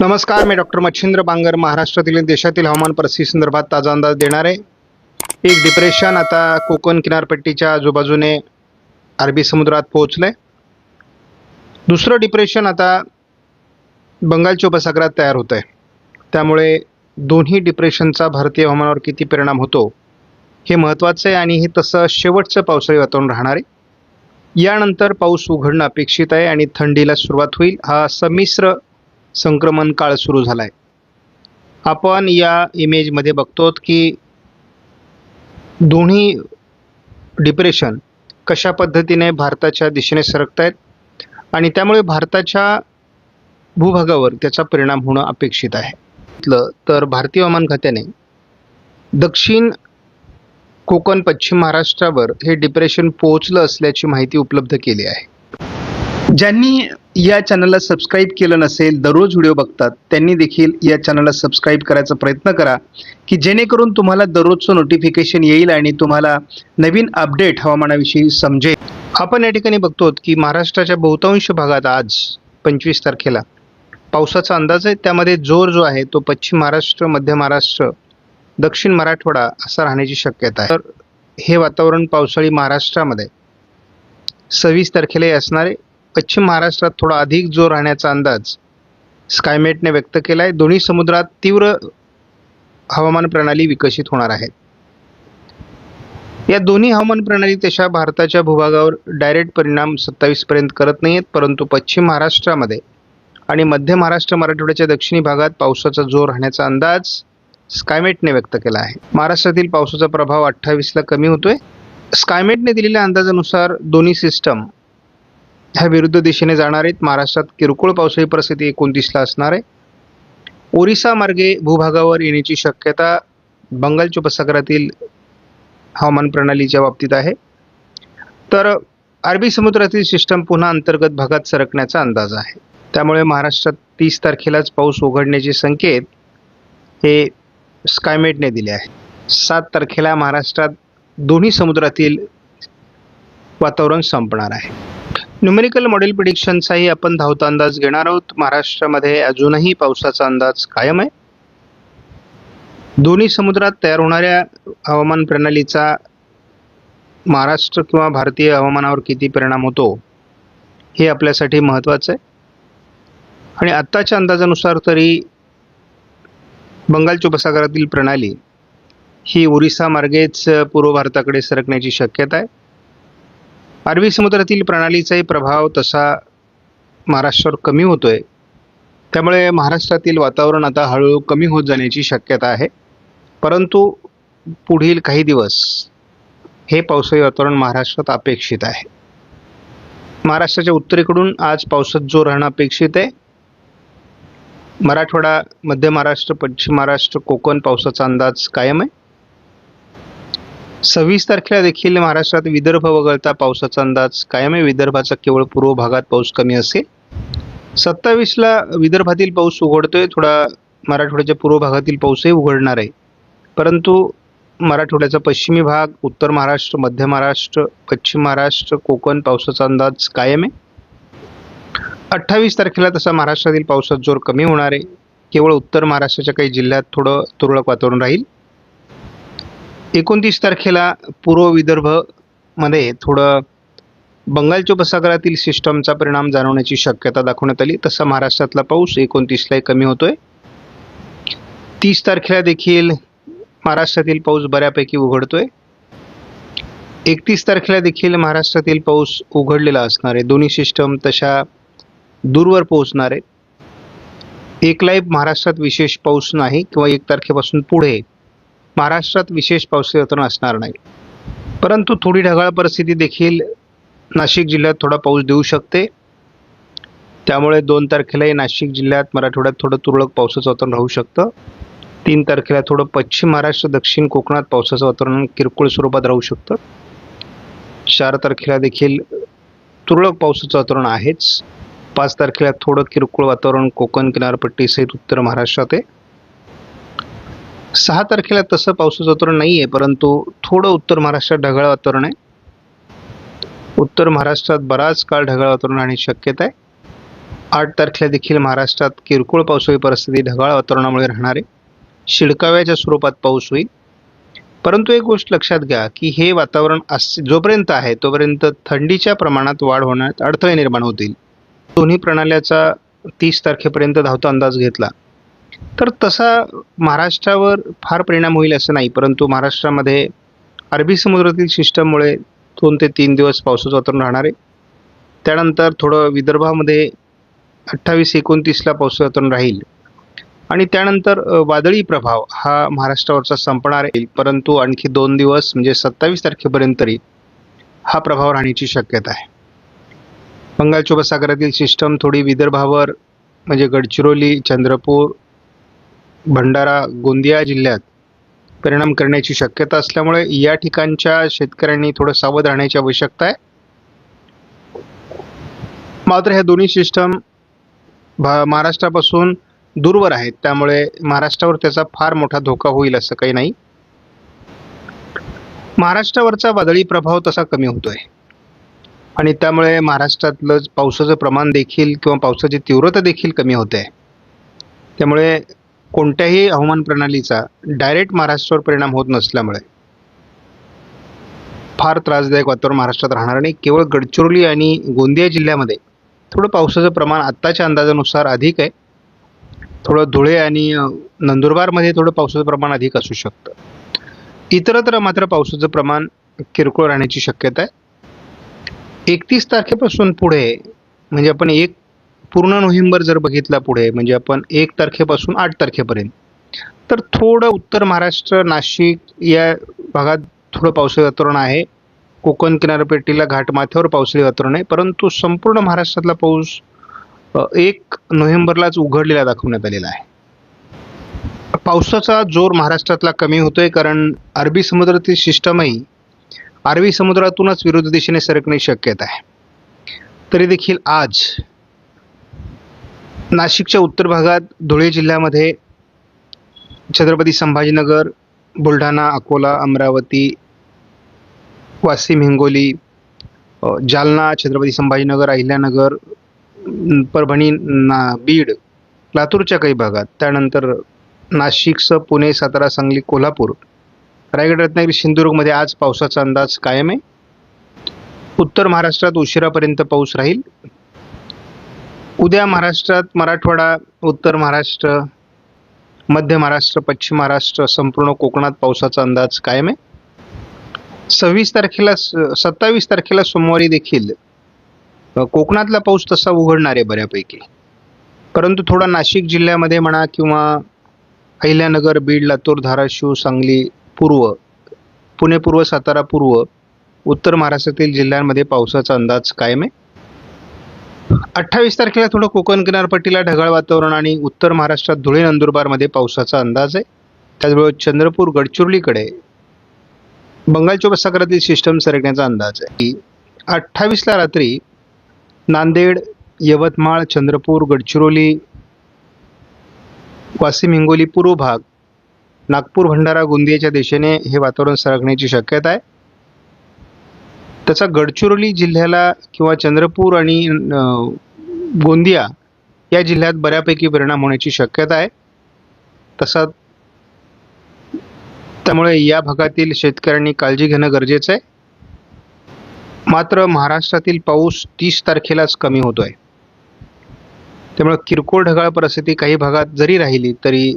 नमस्कार मी डॉक्टर मच्छिंद्र बांगर महाराष्ट्रातील देशातील हवामान परिस्थिती संदर्भात ताजा अंदाज देणार आहे. एक डिप्रेशन आता कोकण किनारपट्टीच्या आजूबाजूने अरबी समुद्रात पोहोचलंय. दुसरं डिप्रेशन आता बंगालच्या उपसागरात तयार होत आहे त्यामुळे दोन्ही डिप्रेशनचा भारतीय हवामानावर किती परिणाम होतो हे महत्त्वाचं आहे आणि हे तसं शेवटचं पावसाळी वातावरण राहणार आहे. यानंतर पाऊस उघडणं अपेक्षित आहे आणि थंडीला सुरुवात होईल. हा संमिश्र संक्रमण काळ सुरू झाला आहे आपण या इमेजमध्ये बघतो की दोन्ही डिप्रेशन कशा पद्धतीने भारताच्या दिशेने सरकत आहेत आणि त्यामुळे भारताच्या भूभागावर त्याचा परिणाम होणं अपेक्षित आहे. म्हटलं तर भारतीय हवामान खात्याने दक्षिण कोकण पश्चिम महाराष्ट्रावर हे डिप्रेशन पोहोचलं असल्याची माहिती उपलब्ध केली आहे. ज्यांनी या चॅनलला सबस्क्राईब केलं नसेल दररोज व्हिडिओ बघतात त्यांनी देखील या चॅनलला सबस्क्राईब करायचा प्रयत्न करा की जेणेकरून तुम्हाला दररोजचं नोटिफिकेशन येईल आणि तुम्हाला नवीन अपडेट हवामानाविषयी समजेल. आपण या ठिकाणी बघतो की महाराष्ट्राच्या बहुतांश भागात आज पंचवीस तारखेला पावसाचा अंदाज आहे. त्यामध्ये जोर जो आहे तो पश्चिम महाराष्ट्र मध्य महाराष्ट्र दक्षिण मराठवाडा असा राहण्याची शक्यता आहे. तर हे वातावरण पावसाळी महाराष्ट्रामध्ये सव्वीस तारखेलाही असणारे पश्चिम महाराष्ट्रात थोडा अधिक जोर राहण्याचा अंदाज स्कायमेटने व्यक्त केला आहे दोन्ही समुद्रात तीव्र हवामान प्रणाली विकसित होणार आहे. या दोन्ही हवामान प्रणाली तशा भारताच्या भूभागावर डायरेक्ट परिणाम सत्तावीसपर्यंत करत नाही आहेत परंतु पश्चिम महाराष्ट्रामध्ये आणि मध्य महाराष्ट्र मराठवाड्याच्या दक्षिणी भागात पावसाचा जोर राहण्याचा अंदाज स्कायमेटने व्यक्त केला आहे. महाराष्ट्रातील पावसाचा प्रभाव अठ्ठावीसला कमी होतोय. स्कायमेटने दिलेल्या अंदाजानुसार दोन्ही सिस्टम ह्या विरुद्ध दिशेने जाणार आहेत. महाराष्ट्रात किरकोळ पावसाळी परिस्थिती एकोणतीसला असणार आहे. ओरिसा मार्गे भूभागावर येण्याची शक्यता बंगालच्या उपसागरातील हवामान प्रणालीच्या बाबतीत आहे. तर अरबी समुद्रातील सिस्टम पुन्हा अंतर्गत भागात सरकण्याचा अंदाज आहे. त्यामुळे महाराष्ट्रात तीस तारखेलाच पाऊस उघडण्याचे संकेत हे स्कायमेटने दिले आहे सात तारखेला महाराष्ट्रात दोन्ही समुद्रातील वातावरण संपणार आहे. न्यूमेरिकल मॉडेल प्रिडिक्शनचाही आपण धावता अंदाज घेणार आहोत. महाराष्ट्रामध्ये अजूनही पावसाचा अंदाज कायम आहे. दोन्ही समुद्रात तयार होणाऱ्या हवामान प्रणालीचा महाराष्ट्र किंवा भारतीय हवामानावर किती परिणाम होतो हे आपल्यासाठी महत्त्वाचं आहे. आणि आत्ताच्या अंदाजानुसार तरी बंगालच्या उपसागरातील प्रणाली ही ओरिसा मार्गेच पूर्व भारताकडे सरकण्याची शक्यता आहे. अरबी समुद्रातील प्रणालीचाही प्रभाव तसा महाराष्ट्रावर कमी होतो आहे त्यामुळे महाराष्ट्रातील वातावरण आता हळूहळू कमी होत जाण्याची शक्यता आहे. परंतु पुढील काही दिवस हे पावसाळी वातावरण महाराष्ट्रात अपेक्षित आहे. महाराष्ट्राच्या उत्तरेकडून आज पावसात जो राहणं अपेक्षित आहे मराठवाडा मध्य महाराष्ट्र पश्चिम महाराष्ट्र कोकण पावसाचा अंदाज कायम आहे. सव्वीस तारखेला देखील महाराष्ट्रात विदर्भ वगळता पावसाचा अंदाज कायम आहे. विदर्भाचा केवळ पूर्व भागात पाऊस कमी असेल. सत्तावीसला विदर्भातील पाऊस उघडतोय. थोडा मराठवाड्याच्या पूर्व भागातील पाऊसही उघडणार आहे. परंतु मराठवाड्याचा पश्चिमी भाग उत्तर महाराष्ट्र मध्य महाराष्ट्र पश्चिम महाराष्ट्र कोकण पावसाचा अंदाज कायम आहे. अठ्ठावीस तारखेला तसा महाराष्ट्रातील पावसात जोर कमी होणार आहे. केवळ उत्तर महाराष्ट्राच्या काही जिल्ह्यात थोडं तुरळक वातावरण राहील. एकोणतीस तारखेला पूर्व विदर्भमध्ये थोडं बंगालच्या उपसागरातील सिस्टमचा परिणाम जाणवण्याची शक्यता दाखवण्यात आली. तसा महाराष्ट्रातला पाऊस एकोणतीसलाही कमी होतोय. तीस तारखेला देखील महाराष्ट्रातील पाऊस बऱ्यापैकी उघडतोय. एकतीस तारखेला देखील महाराष्ट्रातील पाऊस उघडलेला असणार आहे. दोन्ही सिस्टम तशा दूरवर पोहोचणार आहे एकलाही महाराष्ट्रात विशेष पाऊस नाही किंवा एक तारखेपासून पुढे महाराष्ट्रात विशेष पावसाळी वातावरण असणार नाही. परंतु थोडी ढगाळ परिस्थिती देखील नाशिक जिल्ह्यात थोडा पाऊस देऊ शकते. त्यामुळे दोन तारखेलाही नाशिक जिल्ह्यात मराठवाड्यात थोडं तुरळक पावसाचं वातावरण राहू शकतं. तीन तारखेला थोडं पश्चिम महाराष्ट्र दक्षिण कोकणात पावसाचं वातावरण किरकोळ स्वरूपात राहू शकतं. चार तारखेला देखील तुरळक पावसाचं वातावरण आहेच. पाच तारखेला थोडं किरकोळ वातावरण कोकण किनारपट्टीसहित उत्तर महाराष्ट्रात आहे. सहा तारखेला तसं पावसाचं वातावरण नाही आहे परंतु थोडं उत्तर महाराष्ट्रात ढगाळ वातावरण आहे. उत्तर महाराष्ट्रात बराच काळ ढगाळ वातावरण आणि शक्यता आहे. आठ तारखेला देखील महाराष्ट्रात किरकोळ पावसाळी परिस्थिती ढगाळ वातावरणामुळे राहणार आहे. शिडकाव्याच्या स्वरूपात पाऊस होईल. परंतु एक गोष्ट लक्षात घ्या की हे वातावरण अस जोपर्यंत आहे तोपर्यंत थंडीच्या प्रमाणात वाढ होण्यात अडथळे निर्माण होतील. दोन्ही प्रणाल्याचा तीस तारखेपर्यंत धावता अंदाज घेतला. तर तसा महाराष्ट्रावर फार परिणाम होईल असं नाही परंतु महाराष्ट्रामध्ये अरबी समुद्रातील सिस्टममुळे दोन ते तीन दिवस पावसाचं वातावरण राहणार आहे. त्यानंतर थोडं विदर्भामध्ये अठ्ठावीस एकोणतीसला पावसाचं वातावरण राहील. आणि त्यानंतर वादळी प्रभाव हा महाराष्ट्रावरचा संपणार आहे परंतु आणखी दोन दिवस म्हणजे सत्तावीस तारखेपर्यंत तरी हा प्रभाव राहण्याची शक्यता आहे. बंगालच्या उपसागरातील सिस्टम थोडी विदर्भावर म्हणजे गडचिरोली चंद्रपूर भंडारा गोंदिया जिल्ह्यात परिणाम करण्याची शक्यता असल्यामुळे या ठिकाणच्या शेतकऱ्यांनी थोडं सावध राहण्याची आवश्यकता आहे. मात्र ह्या दोन्ही सिस्टम भा महाराष्ट्रापासून दूरवर आहेत. त्यामुळे महाराष्ट्रावर त्याचा फार मोठा धोका होईल असं काही नाही. महाराष्ट्रावरचा वादळी प्रभाव तसा कमी होतोय. आणि त्यामुळे महाराष्ट्रातलं पावसाचं प्रमाण देखील किंवा पावसाची तीव्रता देखील कमी होते. त्यामुळे कोणत्याही हवामान प्रणालीचा डायरेक्ट महाराष्ट्रावर परिणाम होत नसल्यामुळे फार त्रासदायक वातावरण महाराष्ट्रात राहणार नाही. केवळ गडचिरोली आणि गोंदिया जिल्ह्यामध्ये थोडं पावसाचं प्रमाण आत्ताच्या अंदाजानुसार अधिक आहे. थोडं धुळे आणि नंदुरबारमध्ये थोडं पावसाचं प्रमाण अधिक असू शकतं. इतरत्र मात्र पावसाचं प्रमाण किरकोळ राहण्याची शक्यता आहे. एकतीस तारखेपासून पुढे म्हणजे आपण एक पूर्ण नोव्हेंबर जर बघितला पुढे म्हणजे आपण एक तारखेपासून आठ तारखेपर्यंत तर थोडं उत्तर महाराष्ट्र नाशिक या भागात थोडं पावसाळी वातावरण आहे. कोकण किनारपट्टीला घाटमाथ्यावर पावसाळी वातावरण आहे. परंतु संपूर्ण महाराष्ट्रातला पाऊस एक नोव्हेंबरलाच उघडलेला दाखवण्यात आलेला आहे. पावसाचा जोर महाराष्ट्रातला कमी होतोय कारण अरबी समुद्रातील सिस्टमही अरबी समुद्रातूनच विरुद्ध दिशेने सरकणे शक्यता आहे. तरी देखील आज नाशिकच्या उत्तर भागात धुळे जिल्ह्यामध्ये छत्रपती संभाजीनगर बुलढाणा अकोला अमरावती वाशिम हिंगोली जालना छत्रपती संभाजीनगर अहिल्यानगर परभणी ना बीड लातूरच्या काही भागात. त्यानंतर नाशिकसह पुणे सातारा सांगली कोल्हापूर रायगड रत्नागिरी सिंधुदुर्गमध्ये आज पावसाचा अंदाज कायम आहे. उत्तर महाराष्ट्रात उशिरापर्यंत पाऊस राहील. उद्या महाराष्ट्रात मराठवाडा उत्तर महाराष्ट्र मध्य महाराष्ट्र पश्चिम महाराष्ट्र संपूर्ण कोकणात पावसाचा अंदाज कायम आहे. सव्वीस तारखेला सत्तावीस तारखेला सोमवारी देखील कोकणातला पाऊस तसा उघडणार आहे बऱ्यापैकी. परंतु थोडा नाशिक जिल्ह्यामध्ये म्हणा किंवा अहिल्यानगर बीड लातूर धाराशिव सांगली पूर्व पुणे पूर्व सातारा पूर्व उत्तर महाराष्ट्रातील जिल्ह्यांमध्ये पावसाचा अंदाज कायम आहे. अठ्ठावीस तारखेला थोडं कोकण किनारपट्टीला ढगाळ वातावरण आणि उत्तर महाराष्ट्रात धुळे नंदुरबारमध्ये पावसाचा अंदाज आहे. त्याचबरोबर चंद्रपूर गडचिरोलीकडे बंगालच्या उपसागरातील सिस्टम सरकण्याचा अंदाज आहे. की अठ्ठावीसला रात्री नांदेड यवतमाळ चंद्रपूर गडचिरोली वाशिम हिंगोली पूर्व भाग नागपूर भंडारा गोंदियाच्या दिशेने हे वातावरण सरकण्याची शक्यता आहे. त्याचा गडचिरोली जिल्ह्याला किंवा चंद्रपूर आणि गोंदिया या जिल्ह्यात बऱ्यापैकी परिणाम होण्याची शक्यता आहे. तसा त्यामुळे या भागातील शेतकऱ्यांनी काळजी घेणं गरजेचं आहे. मात्र महाराष्ट्रातील पाऊस तीस तारखेलाच कमी होतो आहे त्यामुळे किरकोळ ढगाळ परिस्थिती काही भागात जरी राहिली तरी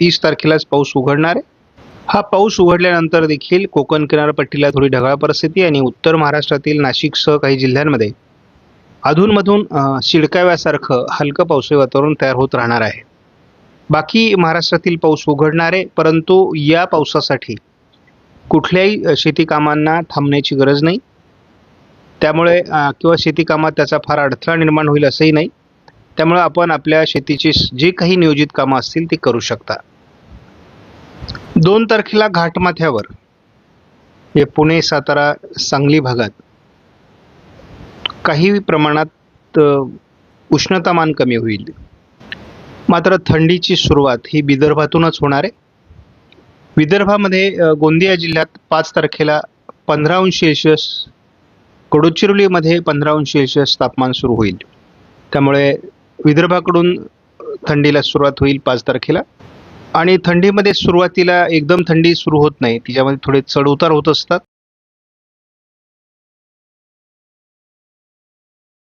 तीस तारखेलाच पाऊस उघडणार आहे. हा पाऊस उघडल्यानंतर देखील कोकण किनारपट्टीला थोडी ढगाळ परिस्थिती आणि उत्तर महाराष्ट्रातील नाशिकसह काही जिल्ह्यांमध्ये अधूनमधून शिडकाव्यासारखं हलकं पावसाळी वातावरण तयार होत राहणार आहे. बाकी महाराष्ट्रातील पाऊस उघडणार आहे परंतु या पावसासाठी कुठल्याही शेतीकामांना थांबण्याची गरज नाही. त्यामुळे किंवा शेतीकामात त्याचा फार अडथळा निर्माण होईल असंही नाही. त्यामुळे आपण आपल्या शेतीची जे जी काही नियोजित कामं असतील ती करू शकता. दोन तारखेला घाटमाथ्यावर हे पुणे सातारा सांगली भागात काही प्रमाणात उष्णतामान कमी होईल. मात्र थंडीची सुरुवात ही विदर्भातूनच होणार आहे. विदर्भामध्ये गोंदिया जिल्ह्यात पाच तारखेला पंधरा अंश सेल्शियस गडचिरोलीमध्ये पंधरा अंश सेल्शियस तापमान सुरू होईल. त्यामुळे विदर्भाकडून थंडीला सुरुवात होईल पाच तारखेला. आणि थंडीमध्ये सुरुवातीला एकदम थंडी सुरू होत नाही. तिच्यामध्ये थोडे चढउतार होत असतात.